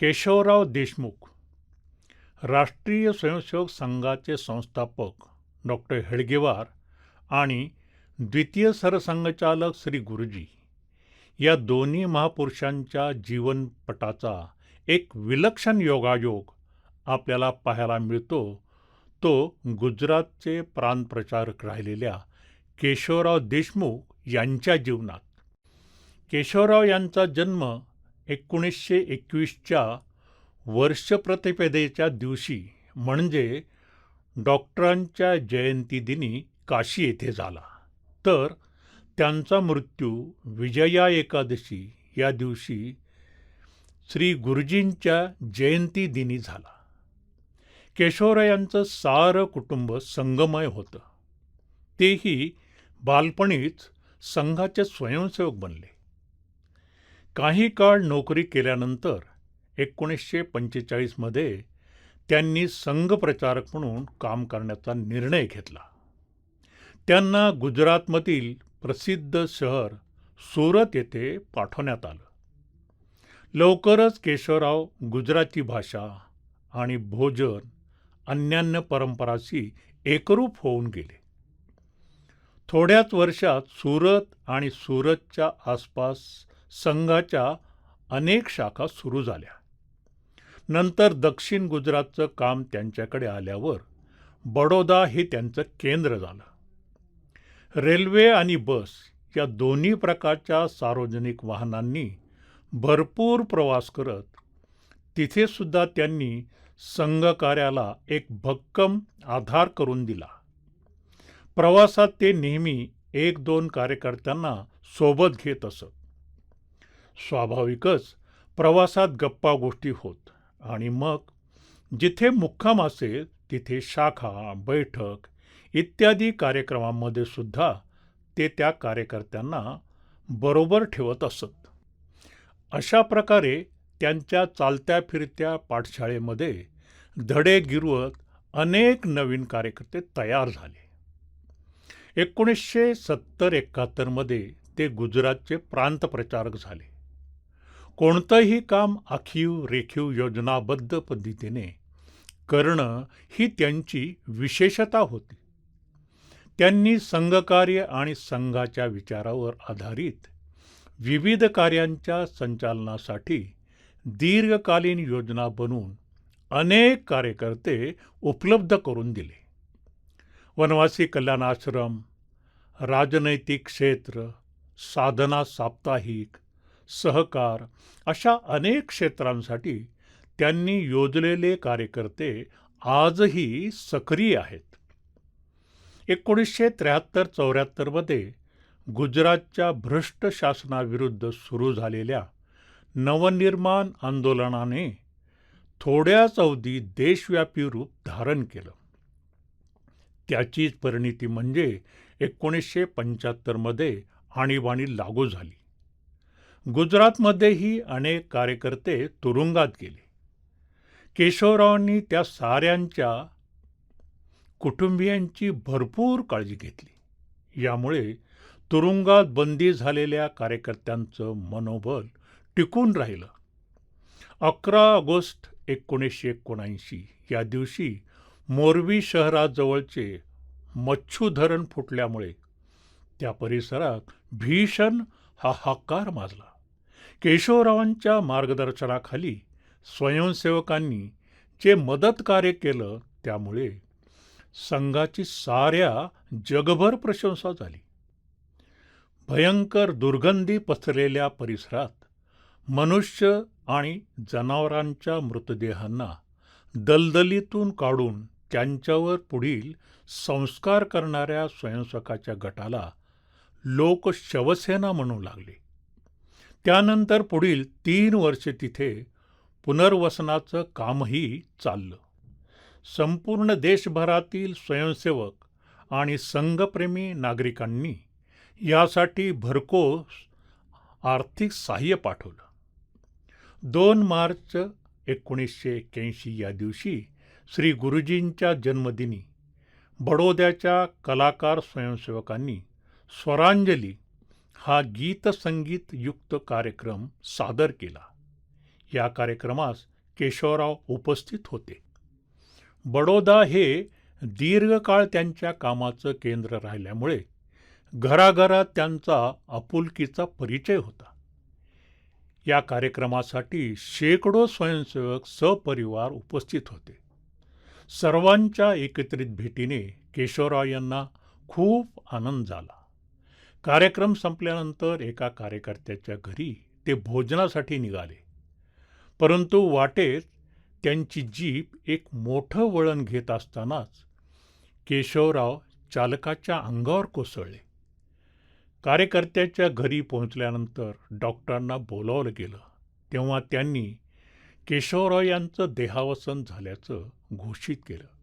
केशवराव देशमुख राष्ट्रीय स्वयंसेवक संघाचे संस्थापक डॉक्टर हेडगेवार आणि द्वितीय सरसंघचालक श्री गुरुजी या दोन्ही महापुरुषांच्या जीवनपटाचा एक विलक्षण योगायोग आपल्याला पाहायला मिळतो. तो गुजरातचे प्राणप्रचारक राहिलेल्या केशवराव देशमुख यांच्या जीवनात. केशवराव यांचा जन्म एकोणीसशे एकवीसच्या वर्षप्रतिपदेच्या दिवशी म्हणजे डॉक्टरांच्या जयंतीदिनी काशी येथे झाला. तर त्यांचा मृत्यू विजया एकादशी या दिवशी श्री गुरुजींच्या जयंतीदिनी झाला. केशवरायांचं सारं कुटुंब संगमय होतं. तेही बालपणीच संघाचे स्वयंसेवक बनले. काही काळ नोकरी केल्यानंतर एकोणीसशे पंचेचाळीसमध्ये त्यांनी संघप्रचारक म्हणून काम करण्याचा निर्णय घेतला. त्यांना गुजरातमधील प्रसिद्ध शहर सुरत येथे पाठवण्यात आलं. लवकरच केशवराव गुजराती भाषा आणि भोजन अन्यान्य परंपराशी एकरूप होऊन गेले. थोड्याच वर्षात सुरत आणि सुरतच्या आसपास संघाच्या अनेक शाखा सुरू झाल्या. नंतर दक्षिण गुजरातचं काम त्यांच्याकडे आल्यावर बडोदा हे त्यांचं केंद्र झालं. रेल्वे आणि बस या दोन्ही प्रकारच्या सार्वजनिक वाहनांनी भरपूर प्रवास करत तिथेसुद्धा त्यांनी संघकार्याला एक भक्कम आधार करून दिला. प्रवासात ते नेहमी एक दोन कार्यकर्त्यांना सोबत घेत असत. स्वाभाविकच प्रवासात गप्पा गोष्टी होत. आणि मग जिथे मुक्काम असेल तिथे शाखा बैठक इत्यादी कार्यक्रमांमध्ये सुद्धा ते त्या कार्यकर्त्यांना बरोबर ठेवत असत. अशा प्रकारे त्यांच्या चालत्या फिरत्या पाठशाळेमध्ये धडे गिरवत अनेक नवीन कार्यकर्ते तयार झाले. एकोणीसशे सत्तर एकाहत्तरमध्ये ते गुजरातचे प्रांतप्रचारक झाले. कोणतंही काम आखीव रेखीव योजनाबद्ध पद्धतीने करणं ही त्यांची विशेषता होती. त्यांनी संघकार्य आणि संघाच्या विचारावर आधारित विविध कार्यांच्या संचालनासाठी दीर्घकालीन योजना बनवून अनेक कार्यकर्ते उपलब्ध करून दिले. वनवासी कल्याण आश्रम राजनैतिक क्षेत्र साधना साप्ताहिक सहकार अशा अनेक क्षेत्रांसाठी त्यांनी योजलेले कार्यकर्ते आजही सक्रिय आहेत. एकोणीसशे त्र्याहत्तर चौऱ्याहत्तरमध्ये गुजरातच्या भ्रष्ट शासनाविरुद्ध सुरू झालेल्या नवनिर्माण आंदोलनाने थोड्याच अवधी देशव्यापी रूप धारण केलं. त्याचीच परिणिती म्हणजे एकोणीसशे पंच्याहत्तरमध्ये आणीबाणी लागू झाली. गुजरातमध्येही अनेक कार्यकर्ते तुरुंगात गेले. केशवरावांनी त्या साऱ्यांच्या कुटुंबियांची भरपूर काळजी घेतली. यामुळे तुरुंगात बंदी झालेल्या कार्यकर्त्यांचं मनोबल टिकून राहिलं. अकरा ऑगस्ट एकोणीसशे एकोणऐंशी या दिवशी मोरबी शहराजवळचे मच्छू धरण फुटल्यामुळे त्या परिसरात भीषण हाहाकार माजला. केशवरावांच्या मार्गदर्शनाखाली स्वयंसेवकांनी जे मदत कार्य केलं त्यामुळे संघाची साऱ्या जगभर प्रशंसा झाली. भयंकर दुर्गंधी पसरलेल्या परिसरात मनुष्य आणि जनावरांच्या मृतदेहांना दलदलीतून काढून त्यांच्यावर पुढील संस्कार करणाऱ्या स्वयंसेवकाच्या गटाला लोक शवसेना म्हणू लागले. त्यानंतर पुढील तीन वर्षे तिथे पुनर्वसनाचं कामही चाललं. संपूर्ण देशभरातील स्वयंसेवक आणि संघप्रेमी नागरिकांनी यासाठी भरकोस आर्थिक सहाय्य पाठवलं. दोन मार्च एकोणीसशे एक्क्याऐंशी या दिवशी श्री गुरुजींच्या जन्मदिनी बडोद्याच्या कलाकार स्वयंसेवकांनी स्वरांजली हा गीतसंगीतयुक्त कार्यक्रम सादर केला. या कार्यक्रमास केशवराव उपस्थित होते. बडोदा हे दीर्घकाळ त्यांच्या कामाचं केंद्र राहिल्यामुळे घराघरात त्यांचा आपुलकीचा परिचय होता. या कार्यक्रमासाठी शेकडो स्वयंसेवक सपरिवार उपस्थित होते. सर्वांच्या एकत्रित भेटीने केशवराव यांना खूप आनंद झाला. कार्यक्रम संपल्यानंतर एका कार्यकर्त्याच्या घरी ते भोजनासाठी निघाले. परंतु वाटेत त्यांची जीप एक मोठं वळण घेत असतानाच केशवराव चालकाच्या अंगावर कोसळले. कार्यकर्त्याच्या घरी पोहोचल्यानंतर डॉक्टरांना बोलावलं गेलं. तेव्हा त्यांनी केशवराव यांचं देहावसन झाल्याचं घोषित केलं.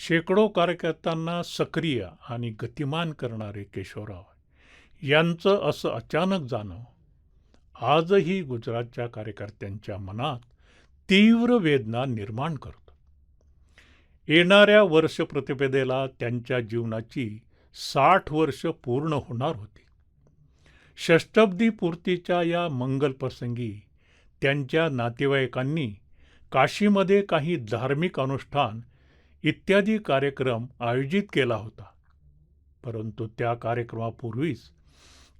शेकडो कार्यकर्त्यांना सक्रिय आणि गतिमान करणारे केशवराव यांचं असं अचानक जाणं आजही गुजरातच्या कार्यकर्त्यांच्या मनात तीव्र वेदना निर्माण करतं. येणाऱ्या वर्ष प्रतिपेदेला त्यांच्या जीवनाची साठ वर्ष पूर्ण होणार होती. षष्टब्दी पूर्तीच्या या मंगल प्रसंगी त्यांच्या नातेवाईकांनी काशीमध्ये काही धार्मिक अनुष्ठान इत्यादी कार्यक्रम आयोजित केला होता. परंतु त्या कार्यक्रमापूर्वीच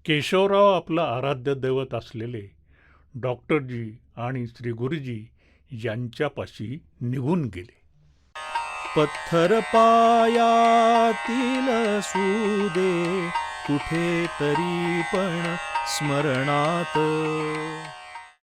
केशवराव आपलं आराध्य दैवत असलेले डॉक्टरजी आणि श्री गुरुजी यांच्यापाशी निघून गेले. पत्थर पायातील सुदे कुठे तरी पण स्मरणात.